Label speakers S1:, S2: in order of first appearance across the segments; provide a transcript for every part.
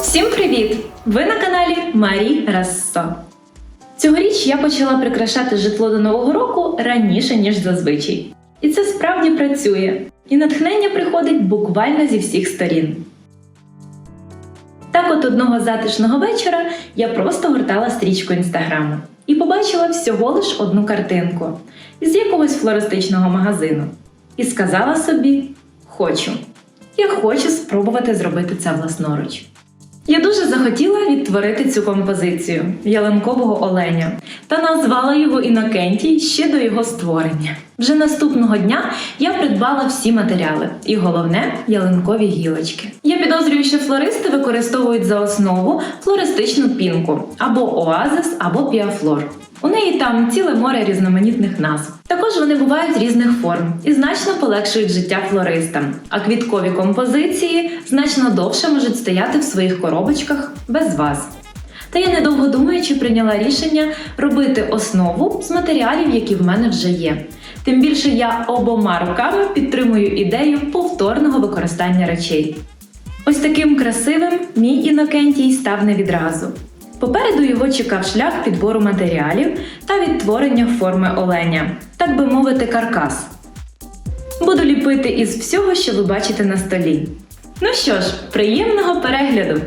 S1: Всім привіт! Ви на каналі Марі Рассо. Цьогоріч я почала прикрашати житло до Нового року раніше, ніж зазвичай. І це справді працює. І натхнення приходить буквально зі всіх сторін. Так от одного затишного вечора я просто гортала стрічку інстаграму і побачила всього лиш одну картинку із якогось флористичного магазину. І сказала собі: Хочу. Я хочу спробувати зробити це власноруч. Я дуже захотіла відтворити цю композицію ялинкового оленя та назвала його Інокентій ще до його створення. Вже наступного дня я придбала всі матеріали, і головне ялинкові гілочки. Я підозрюю, що флористи використовують за основу флористичну пінку або оазис, або піафлор. У неї там ціле море різноманітних назв. Також вони бувають різних форм і значно полегшують життя флористам. А квіткові композиції значно довше можуть стояти в своїх коробочках без вас. Та я недовго думаючи прийняла рішення робити основу з матеріалів, які в мене вже є. Тим більше я обома руками підтримую ідею повторного використання речей. Ось таким красивим мій Інокентій став не відразу. Попереду його чекав шлях підбору матеріалів та відтворення форми оленя, так би мовити, каркас. Буду ліпити із всього, що ви бачите на столі. Ну що ж, приємного перегляду!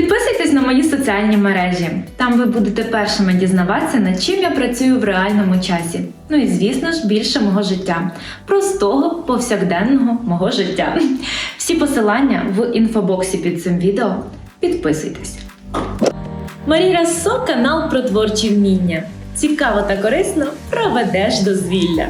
S1: Підписуйтесь на мої соціальні мережі. Там ви будете першими дізнаватися, над чим я працюю в реальному часі. Ну і звісно ж, більше мого життя, простого повсякденного мого життя. Всі посилання в інфобоксі під цим відео. Підписуйтесь. Марія Со канал про творчі вміння. Цікаво та корисно проведеш дозвілля.